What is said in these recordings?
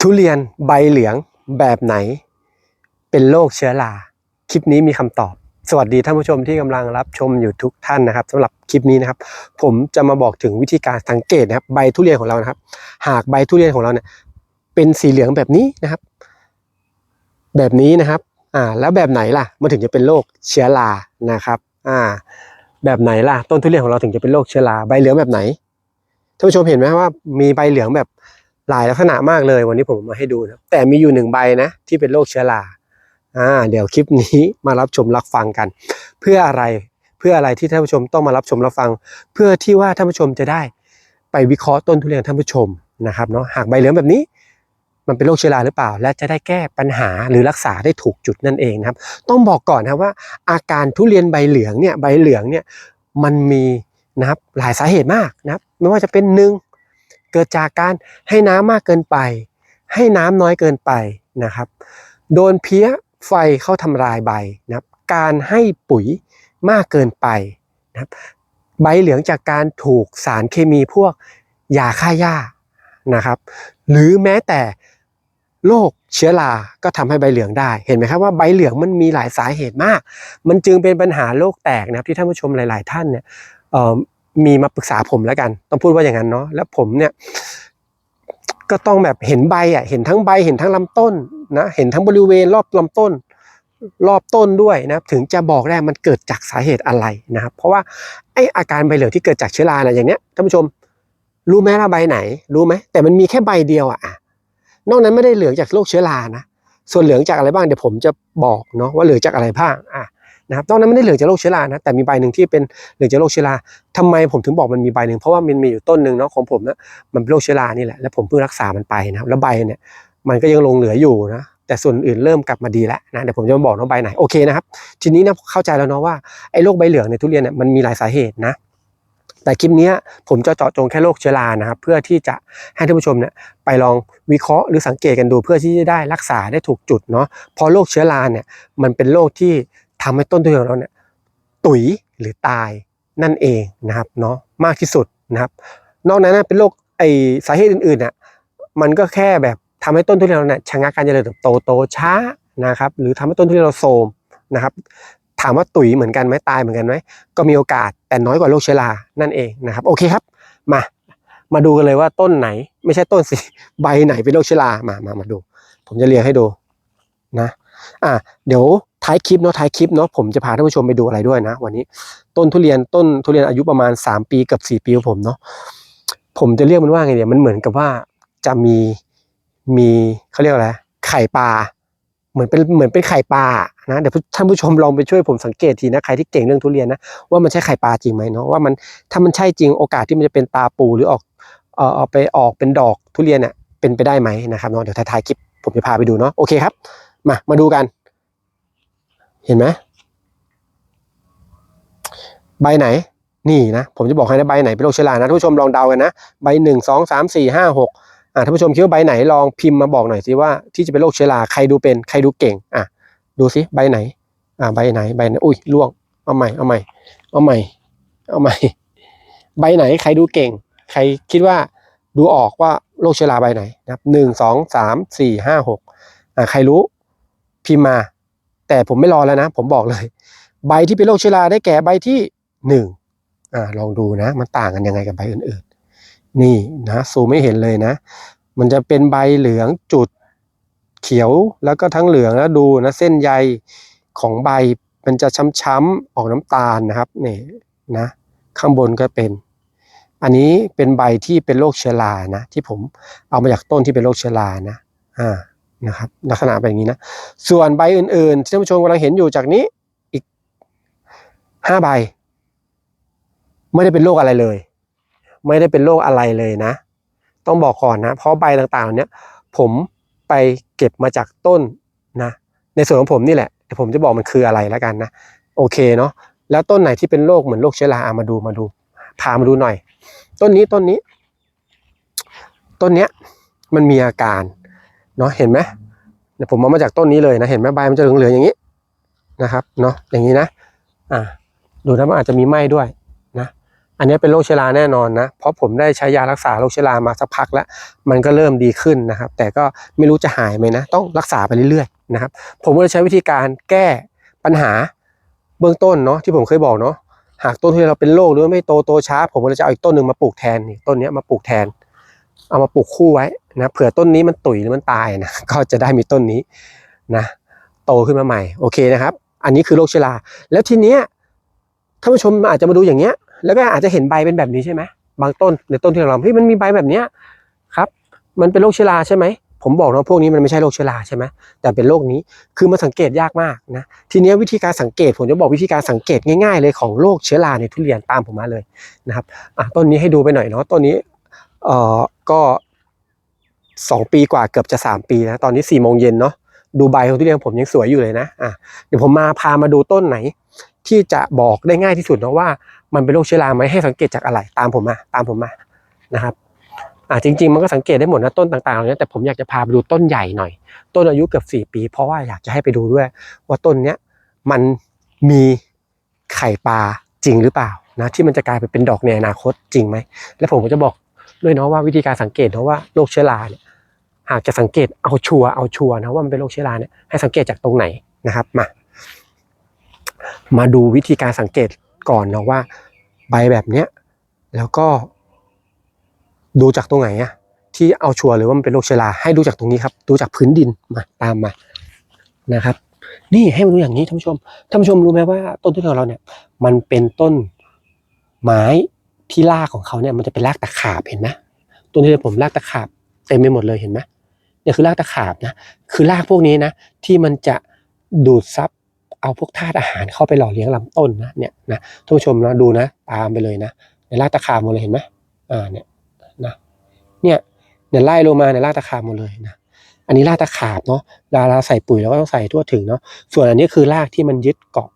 ทุเรียนใบเหลืองแบบไหน เป็นโรคเชื้อรา คลิปนี้มีคำตอบ สวัสดีท่านผู้ชมที่กำลังรับชมอยู่ทุกท่านนะครับสำหรับคลิปนี้นะครับ ผมจะมาบอกถึงวิธีการสังเกตนะครับใบทุเรียนของเรานะครับ หากใบทุเรียนของเราเนี่ยเป็นสีเหลืองแบบนี้นะครับ แบบนี้นะครับอ่าแล้วแบบไหนล่ะมันถึงจะเป็นโรคเชื้อรานะครับอ่าแบบไหนล่ะต้นทุเรียนของเราถึงจะเป็นโรคเชื้อราใบเหลืองแบบไหนท่านผู้ชมเห็นไหมว่ามีใบเหลืองแบบ หลายลักษณะมากเลยวันนี้ผมมาให้ดูนะแต่มีอยู่หนึ่งใบนะที่เป็นโรคเชื้อราอ่าเดี๋ยวคลิปนี้มารับชมรับฟังกัน เพื่ออะไรเพื่ออะไรที่ท่านผู้ชมต้องมารับชมรับฟัง เพื่อที่ว่าท่านผู้ชมจะได้ไปวิเคราะห์ต้นทุเรียนท่านผู้ชมนะครับเนาะหากใบเหลืองแบบนี้ มันเป็นโรคเชื้อราหรือเปล่า และจะได้แก้ปัญหาหรือรักษาได้ถูกจุดนั่นเองนะครับ ต้องบอกก่อนนะว่า อาการทุเรียนใบเหลืองเนี่ยใบเหลืองเนี่ยมันมีนะครับหลายสาเหตุมากนะครับไม่ว่าจะเป็นหนึ่ง เกิดจากการให้น้ำมากเกินไป ให้น้ำน้อยเกินไปนะครับ โดนเพี้ยไฟเข้าทำลายใบนะครับ การให้ปุ๋ยมากเกินไปนะครับ ใบเหลืองจากการถูกสารเคมีพวกยาฆ่าหญ้านะครับ หรือแม้แต่โรคเชื้อรา ก็ทำให้ใบเหลืองได้ เห็นไหมครับว่าใบเหลืองมันมีหลายสาเหตุมาก มันจึงเป็นปัญหาโรคแตกนะครับที่ท่านผู้ชมหลาย ๆ ท่านเนี่ย มีมาปรึกษาผมแล้วกัน ต้องพูดว่าอย่างนั้นเนาะแล้วผมเนี่ย ก็ต้องแบบเห็นใบอะเห็นทั้งใบเห็นทั้งลำต้นนะเห็นทั้งบริเวณรอบลำต้น รอบต้นด้วยนะถึงจะบอกได้มันเกิดจากสาเหตุอะไรนะครับ เพราะว่าไออาการใบเหลืองที่เกิดจากเชื้อรานะอย่างเนี้ยท่านผู้ชม รู้ไหมว่าใบไหน รู้ไหมแต่มันมีแค่ใบเดียวอะนอกนั้นไม่ได้เหลืองจากโรคเชื้อรานะส่วนเหลืองจากอะไรบ้างเดี๋ยวผมจะบอกเนาะว่าเหลืองจากอะไรบ้างอะ นะครับนอกนั้นไม่ได้เหลืองจากโรคเชื้อรานะแต่มีใบหนึ่งที่เป็นเหลืองจากโรคเชื้อราทำไมผมถึงบอกมันมีใบหนึ่งเพราะว่ามันมีอยู่ต้นหนึ่งเนาะของผมนะมันเป็นโรคเชื้อรานี่แหละแล้วผมเพิ่งรักษามันไปนะครับแล้วใบเนี่ยมันก็ยังลงเหลืออยู่นะแต่ส่วนอื่นเริ่มกลับมาดีแล้วนะเดี๋ยวผมจะมาบอกว่าใบไหนโอเคนะครับทีนี้นะเข้าใจแล้วเนาะว่าไอ้โรคใบเหลืองในทุเรียนเนี่ยมันมีหลายสาเหตุนะแต่คลิปนี้ผมจะเจาะจงแค่โรคเชื้อรานะครับเพื่อที่จะให้ท่านผู้ชมเนี่ยไปลองวิเคราะห์หรือสังเกตกันดูเพื่อที่จะได้รักษาได้ถูกจุดเนาะพราะโรคเชื้อราเนี่ยมันเป็นโรคที่ ทำให้ต้นทุเรียนของเราเนี่ยตุ๋ยหรือตายนั่นเองนะครับเนาะมากที่สุดนะครับ นอกนั้นเป็นโรคไอสาเหตุอื่นๆน่ะมันก็แค่แบบทำให้ต้นทุเรียนเราเนี่ยชะงักการเจริญเติบโตโตช้านะครับ หรือทำให้ต้นทุเรียนเราโทรมนะครับ ถามว่าตุ๋ยเหมือนกันไหมตายเหมือนกันไหมก็มีโอกาสแต่น้อยกว่าโรคเชื้อรานั่นเองนะครับ โอเคครับมามาดูกันเลยว่าต้นไหน ไม่ใช่ต้นสิใบไหนเป็นโรคเชื้อรามามามาดู ผมจะเรียงให้ดูนะ อะเดี๋ยวท้ายคลิปเนาะท้ายคลิปเนาะผมจะพาท่านผู้ชมไปดูอะไรด้วยนะ วันนี้ต้นทุเรียนต้นทุเรียนอายุประมาณ 3 ปีกับ4ปีของผมเนาะผมจะเรียกมันว่าไงเนี่ยมันเหมือนกับว่าจะมีมีเขาเรียกอะไรไข่ปลาเหมือนเป็นเหมือนเป็นไข่ปลานะเดี๋ยวท่านผู้ชมลองไปช่วยผมสังเกตทีนะใครที่เก่งเรื่องทุเรียนนะว่ามันใช่ไข่ปลาจริงไหมเนาะว่ามันถ้ามันใช่จริงโอกาสที่มันจะเป็นตาปูหรือออกเอ่อเอาไปออกเป็นดอกทุเรียนเนี่ยเป็นไปได้ไหมนะครับเนาะเดี๋ยวท้ายคลิปผมจะพาไปดูเนาะโอเคครับ มา มาดูกัน เห็นไหมใบไหน นี่นะ ผมจะบอกให้นะใบไหนเป็นโรคเชื้อรานะท่านผู้ชมลองเดากันนะใบหนึ่งสองสามสี่ห้าหกอ่าท่านผู้ชมคิดว่าใบไหนลองพิมพ์มาบอกหน่อยสิว่าที่จะเป็นโรคเชื้อราใครดูเป็นใครดูเก่ง อะ ดูสิใบไหน อ่าใบไหนใบไหนอุ้ยล่วงเอาใหม่เอาใหม่เอาใหม่เอาใหม่ใบไหนใครดูเก่ง ใครคิดว่าดูออกว่าโรคเชื้อราใบไหนนะครับหนึ่งสองสามสี่ห้าหกอ่าใครรู้ พิมพ์มา แต่ผมไม่รอแล้วนะ ผมบอกเลย ใบที่เป็นโรคเชื้อราได้แก่ใบที่หนึ่งอ่าลองดูนะ มันต่างกันยังไงกับใบอื่นๆ นี่นะซูไม่เห็นเลยนะ มันจะเป็นใบเหลืองจุดเขียวแล้วก็ทั้งเหลืองแล้วดูนะเส้นใยของใบมันจะช้ำๆออกน้ำตาลนะครับนี่นะ ข้างบนก็เป็น อันนี้เป็นใบที่เป็นโรคเชื้อรานะ ที่ผมเอามาจากต้นที่เป็นโรคเชื้อรานะอ่า นะครับลักษณะเป็นอย่างนี้นะ ส่วนใบอื่นๆที่ท่านผู้ชมกำลังเห็นอยู่จากนี้อีกห้าใบ ไม่ได้เป็นโรคอะไรเลย ไม่ได้เป็นโรคอะไรเลยนะ ต้องบอกก่อนนะ เพราะใบต่างๆเนี้ยผมไปเก็บมาจากต้นนะ ในส่วนของผมนี่แหละเดี๋ยวผมจะบอกมันคืออะไรแล้วกันนะโอเคเนาะแล้วต้นไหนที่เป็นโรคเหมือนโรคเชื้อราอะมาดูมาดูพามาดูหน่อย ต้นนี้ต้นนี้ ต้นเนี้ยมันมีอาการ เนาะเห็นไหมเดี๋ยผมเอามาจากต้นนี้เลยนะเห็นไหมใบมันจะเหลืองๆอย่างนี้นะครับเนาะอย่างนี้นะอ่าดูนะมันอาจจะมีไหม้ด้วยนะอันนี้เป็นโรคเชื้อราแน่นอนนะเพราะผมได้ใช้ยารักษาโรคเชื้อรามาสักพักแล้ว มันก็เริ่มดีขึ้นนะครับ แต่ก็ไม่รู้จะหายไหมนะ ต้องรักษาไปเรื่อยๆนะครับ ผมก็เลยใช้วิธีการแก้ปัญหาเบื้องต้นเนาะที่ผมเคยบอกเนาะหากต้นที่เราเป็นโรคหรือไม่โตโตช้า ผมก็จะเอาอีกต้นหนึ่งมาปลูกแทนนี่ต้นนี้มาปลูกแทน เอามาปลูกคู่ไว้นะเผื่อต้นนี้มันตุ๋ยหรือมันตายนะก็จะได้มีต้นนี้นะโตขึ้นมาใหม่โอเคนะครับ อันนี้คือโรคเชื้อราแล้วทีเนี้ยท่านผู้ชมอาจจะมาดูอย่างเงี้ย แล้วก็อาจจะเห็นใบเป็นแบบนี้ใช่ไหมบางต้นในต้นที่เราเฮ้ยมันมีใบแบบเนี้ยครับ มันเป็นโรคเชื้อราใช่ไหมผมบอกนะพวกนี้มันไม่ใช่โรคเชื้อราใช่ไหมแต่เป็นโรคนี้คือมันสังเกตยากมากนะทีนี้วิธีการสังเกตผมจะบอกวิธีการสังเกตง่ายๆ เลยของโรคเชื้อราในทุเรียนตามผมมาเลยนะครับอะต้นนี้ให้ดูไปหน่อยเนาะต้นนี้ เอ่อก็สองปีกว่าเกือบจะสามปีนะตอนนี้สี่โมงเย็นเนาะดูใบของทุเรียนผมยังสวยอยู่เลยนะอะเดี๋ยวผมมาพามาดูต้นไหน ที่จะบอกได้ง่ายที่สุดนะว่า มันเป็นโรคเชื้อราไหมให้สังเกตจากอะไรตามผมมาตามผมมานะครับอ่าจริงๆ มันก็สังเกตได้หมดนะต้นต่างๆเหล่านี้แต่ผมอยากจะพาไปดูต้นใหญ่หน่อย ต้นอายุเกือบสี่ปี เพราะว่าอยากจะให้ไปดูด้วย ว่าต้นเนี้ยมันมีไข่ปลาจริงหรือเปล่านะที่มันจะกลายไปเป็นดอกในอนาคตจริงไหมและผมก็จะบอก ด้วยเนาะว่าวิธีการสังเกตเนาะว่าโรคเชื้อราเนี่ยหากจะสังเกตเอาชัวเอาชัวนะว่ามันเป็นโรคเชื้อราเนี่ยให้สังเกตจากตรงไหนนะครับมา มาดูวิธีการสังเกตก่อนเนาะว่า ใบแบบเนี้ยแล้วก็ ดูจากตรงไหนอะที่เอาชัวร์เลยว่ามันเป็นโรคเชื้อราให้ดูจากตรงนี้ครับ ดูจากพื้นดินมาตามมานะครับ นี่ให้มาดูอย่างนี้ท่านผู้ชมท่านผู้ชมรู้ไหมว่าต้นทุเรียนของเราเนี่ย มันเป็นต้นไม้ ที่รากของเขาเนี่ยมันจะเป็นรากตะขาบเห็นไหมต้นที่ผมรากตะขาบเต็มไปหมดเลยเห็นไหมเนี่ยคือรากตะขาบนะคือรากพวกนี้นะที่มันจะดูดซับเอาพวกธาตุอาหารเข้าไปหล่อเลี้ยงลำต้นนะเนี่ยนะท่านผู้ชมนะดูนะตามไปเลยนะในรากตะขาบหมดเลยเห็นไหมอ่าเนี่ยนะเนี่ยเนี่ยไล่ลงมาในรากตะขาบหมดเลยนะอันนี้รากตะขาบเนาะเวลาเราใส่ปุ๋ยเราก็ต้องใส่ทั่วถึงเนาะส่วนอันนี้คือรากที่มันยึดเกาะ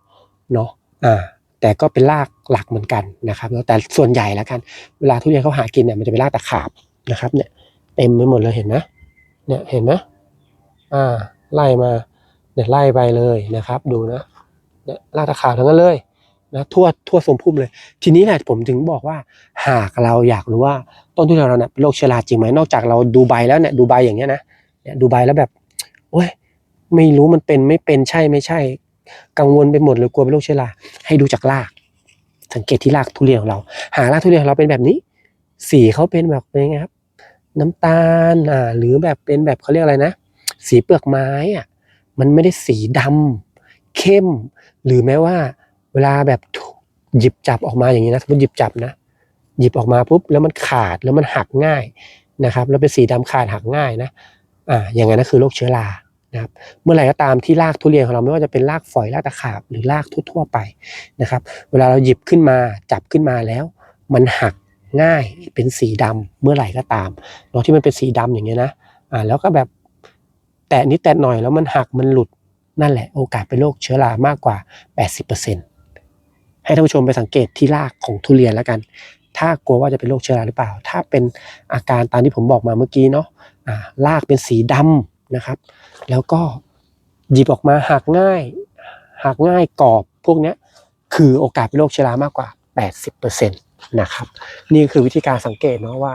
เนาะอ่า แต่ก็เป็นรากหลักเหมือนกันนะครับแล้วแต่ส่วนใหญ่แล้วกัน เวลาทุเรียนเขาหากินเนี่ยมันจะเป็นรากตะขาบนะครับ เนี่ยเต็มไปหมดเลยเห็นไหมเนี่ยเห็นไหมอ่าไล่มาเนี่ยไล่ไปเลยนะครับ ดูนะเนี่ยรากตะขาบทั้งนั้นเลยนะทั่วทั่วทรงพุ่มเลย ทีนี้แหละผมถึงบอกว่า หากเราอยากรู้ว่าต้นทุเรียนเราเนี่ยเป็นโรคเชื้อราจริงไหมนอกจากเราดูใบแล้วเนี่ยดูใบอย่างเงี้ยนะเนี่ยดูใบแล้วแบบโอ้ยไม่รู้มันเป็นไม่เป็นใช่ไม่ใช่ กังวลไปหมดเลยกลัวเป็นโรคเชื้อราให้ดูจากราก สังเกตที่รากทุเรียนของเรา หารากทุเรียนของเราเป็นแบบนี้ สีเขาเป็นแบบเป็นไงครับ น้ำตาลอ่าหรือแบบเป็นแบบเขาเรียกอะไรนะ สีเปลือกไม้อะมันไม่ได้สีดำเข้ม หรือแม้ว่า เวลาแบบหยิบจับออกมาอย่างนี้นะสมมติหยิบจับนะหยิบออกมาปุ๊บแล้วมันขาดแล้วมันหักง่ายนะครับ แล้วเป็นสีดำขาดหักง่ายนะอ่าอย่างนั้นนะคือโรคเชื้อรา นะครับเมื่อไหร่ก็ตามที่รากทุเรียนของเราไม่ว่าจะเป็นรากฝอยรากตะขาบหรือรากทั่วๆไปนะครับ เวลาเราหยิบขึ้นมาจับขึ้นมาแล้ว มันหักง่ายเป็นสีดำเมื่อไหร่ก็ตามเนาะที่มันเป็นสีดำอย่างเงี้ยนะอ่าแล้วก็แบบแตะนิดแตะหน่อยแล้วมันหักมันหลุดนั่นแหละโอกาสเป็นโรคเชื้อรามากกว่า 80%ให้ท่านผู้ชมไปสังเกตที่รากของทุเรียนแล้วกัน ถ้ากลัวว่าจะเป็นโรคเชื้อราหรือเปล่า ถ้าเป็นอาการตามที่ผมบอกมาเมื่อกี้เนาะอ่ารากเป็นสีดำ นะครับ แล้วก็หยิบออกมาหักง่ายหักง่ายกรอบพวกนี้คือโอกาสเป็นโรคเชื้อรามากกว่า 80%นะครับ นี่คือวิธีการสังเกตเนาะว่า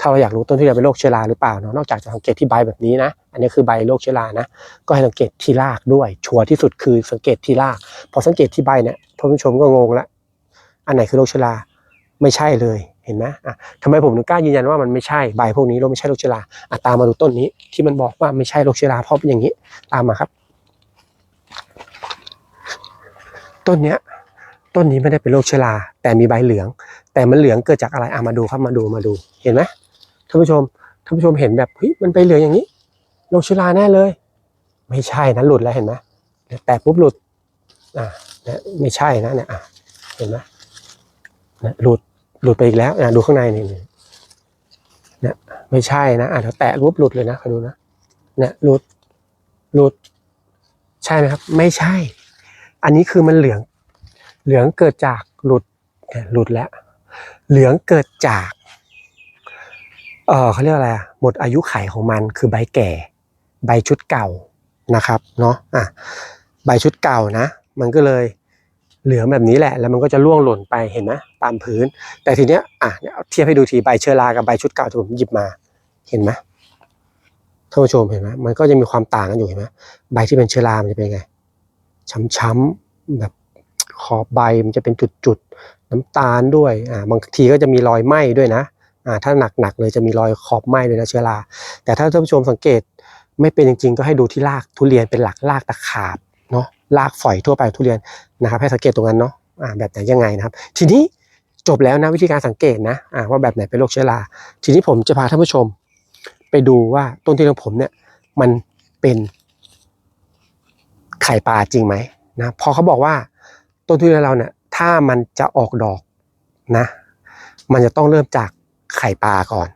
ถ้าเราอยากรู้ต้นทุเรียนเป็นโรคเชื้อราหรือเปล่าเนาะนอกจากจะสังเกตที่ใบแบบนี้นะ อันนี้คือใบโรคเชื้อรานะ ก็ให้สังเกตที่รากด้วย ชัวร์ที่สุดคือสังเกตที่ราก พอสังเกตที่ใบเนี่ยท่านผู้ชมก็งงละ อันไหนคือโรคเชื้อรา ไม่ใช่เลย ห็นไหมอะทำไมผมถึงกล้ายืนยันว่ามันไม่ใช่ใบพวกนี้เราไม่ใช่โรคเชื้อราอะตามมาดูต้นนี้ที่มันบอกว่าไม่ใช่โรคเชื้อราเพราะเป็นอย่างนี้ ตามมาครับ ต้นเนี้ยต้นนี้ไม่ได้เป็นโรคเชื้อราแต่มีใบเหลือง แต่มันเหลืองเกิดจากอะไรอะมาดูครับมาดูมาดูเห็นไหมท่านผู้ชมท่านผู้ชมเห็นแบบเฮ้ยมันไปเหลืองอย่างนี้โรคเชื้อราแน่เลย ไม่ใช่นะหลุดแล้วเห็นไหมแต่ปุ๊บหลุดอ่าเนี่ยไม่ใช่นะเนี่ยอะเห็นไหมเนี่ยหลุด หลุดไปอีกแล้วอะดูข้างในนี่นี่เนี่ยไม่ใช่นะอะเดี๋ยวแตะปุ๊บหลุดเลยนะคอดูนะเนี่ยหลุดหลุด ใช่ไหมครับ ไม่ใช่ อันนี้คือมันเหลือง เหลืองเกิดจากหลุดเนี่ยหลุดแล้ว เหลืองเกิดจากเออเขาเรียกอะไรอะหมดอายุไขของมันคือใบแก่ ใบชุดเก่านะครับเนาะอะใบชุดเก่านะ มันก็เลย เหลืองแบบนี้แหละ แล้วมันก็จะร่วงหล่นไปเห็นไหมตามพื้น แต่ทีเนี้ยอะเทียบให้ดูทีใบเชื้อรากับใบชุดเก่าที่ผมหยิบมา เห็นไหมท่านผู้ชมเห็นไหมมันก็จะมีความต่างกันอยู่เห็นไหมใบที่เป็นเชื้อรามันจะเป็นไง ช้ำๆแบบขอบใบมันจะเป็นจุดๆน้ำตาลด้วยอ่าบางทีก็จะมีรอยไหม้ด้วยนะอ่าถ้าหนักๆเลยจะมีรอยขอบไหม้ด้วยนะเชื้อราแต่ถ้าท่านผู้ชมสังเกตไม่เป็นจริงๆก็ให้ดูที่รากทุเรียนเป็นหลักรากตะขาบ รากฝอยทั่วไปทุเรียนนะครับ ให้สังเกตตรงนั้นเนาะแบบไหนยังไงนะครับ ทีนี้จบแล้วนะวิธีการสังเกตนะว่าแบบไหนเป็นโรคเชื้อราทีนี้ผมจะพาท่านผู้ชม ไปดูว่าต้นที่ของผมเนี่ยมันเป็นไข่ปลาจริงไหมนะพอเขาบอกว่าต้นทุเรียนเราเนี่ยถ้ามันจะออกดอกนะ มันจะต้องเริ่มจากไข่ปลาก่อน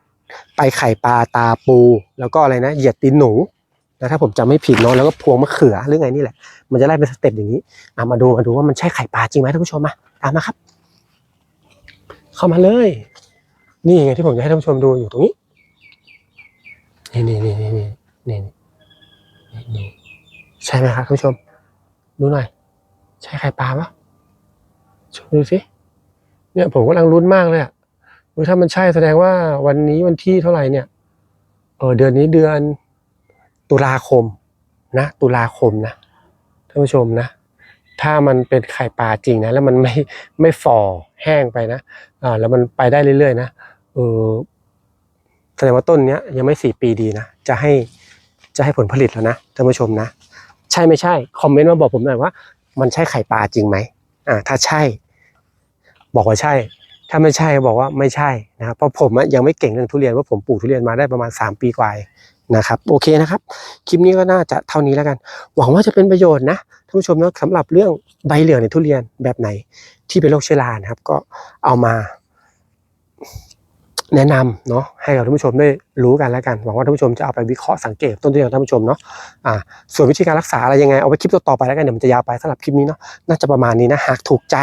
ไปไข่ปลาตาปู แล้วก็อะไรนะเหยียดตีนหนู แล้ถ้าผมจำไม่ผิดเนาะแล้วก็พวงมะเขือหรือไงนี่แหละ มันจะไล่เป็นสเต็ปอย่างนี้อามาดูมาดูว่ามันใช่ไข่ปลาจริงไหมท่านผู้ชมมาตามมาครับ เข้ามาเลย นี่ไงที่ผมจะให้ท่านผู้ชมดูอยู่ตรงนี้นี่นี่นี่นี่นี่นี่ใช่ไหมครับท่านผู้ชม ดูหน่อย ใช่ไข่ปลาปะชมดูสิเนี่ยผมกำลังรุ้นมากเลยอะถ้ามันใช่แสดงว่าวันนี้วันที่เท่าไหร่เนี่ยเออเดือนนี้เดือน ตุลาคมนะตุลาคมนะท่านผู้ชมนะ ถ้ามันเป็นไข่ปลาจริงนะ แล้วมันไม่ไม่ฝ่อแห้งไปนะอ่าแล้วมันไปได้เรื่อยๆนะเออแสดงว่าต้นเนี้ยยังไม่สี่ปีดีนะ จะให้จะให้ผลผลิตแล้วนะท่านผู้ชมนะ ใช่ไม่ใช่ คอมเมนต์มาบอกผมหน่อยว่า มันใช่ไข่ปลาจริงไหมอ่าถ้าใช่ บอกว่าใช่ ถ้าไม่ใช่บอกว่าไม่ใช่นะครับเพราะผมยังไม่เก่งเรื่องทุเรียนว่าผมปลูกทุเรียนมาได้ประมาณ 3 ปีกว่านะครับโอเคนะครับ คลิปนี้ก็น่าจะเท่านี้แล้วกัน หวังว่าจะเป็นประโยชน์นะท่านผู้ชมเนาะสำหรับเรื่องใบเหลืองในทุเรียนแบบไหนที่เป็นโรคเชื้อรานะครับ ก็เอามาแนะนำเนาะให้กับท่านผู้ชมได้รู้กันแล้วกัน หวังว่าท่านผู้ชมจะเอาไปวิเคราะห์สังเกตต้นทุเรียนของท่านผู้ชมเนาะอ่าส่วนวิธีการรักษาอะไรยังไงเอาไว้คลิปต่อไปแล้วกันเดี๋ยวมันจะยาวไปสำหรับคลิปนี้เนาะน่าจะประมาณนี้นะหากถูกใจ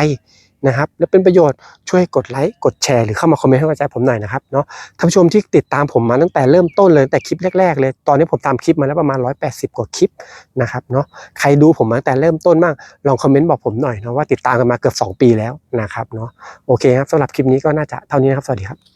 นะครับ และเป็นประโยชน์ช่วยกดไลค์กดแชร์หรือเข้ามาคอมเมนต์ให้กำลังใจผมหน่อยนะครับเนาะท่านผู้ชมที่ติดตามผมมาตั้งแต่เริ่มต้นเลยแต่คลิปแรกๆ เลย ตอนนี้ผมตามคลิปมาแล้วประมาณ 180 กว่าคลิปนะครับเนาะใครดูผมมาตั้งแต่เริ่มต้นบ้างลองคอมเมนต์บอกผมหน่อยนะว่าติดตามกันมาเกือบ 2 ปีแล้วนะครับเนาะโอเคครับสำหรับคลิปนี้ก็น่าจะเท่านี้นะครับสวัสดีครับ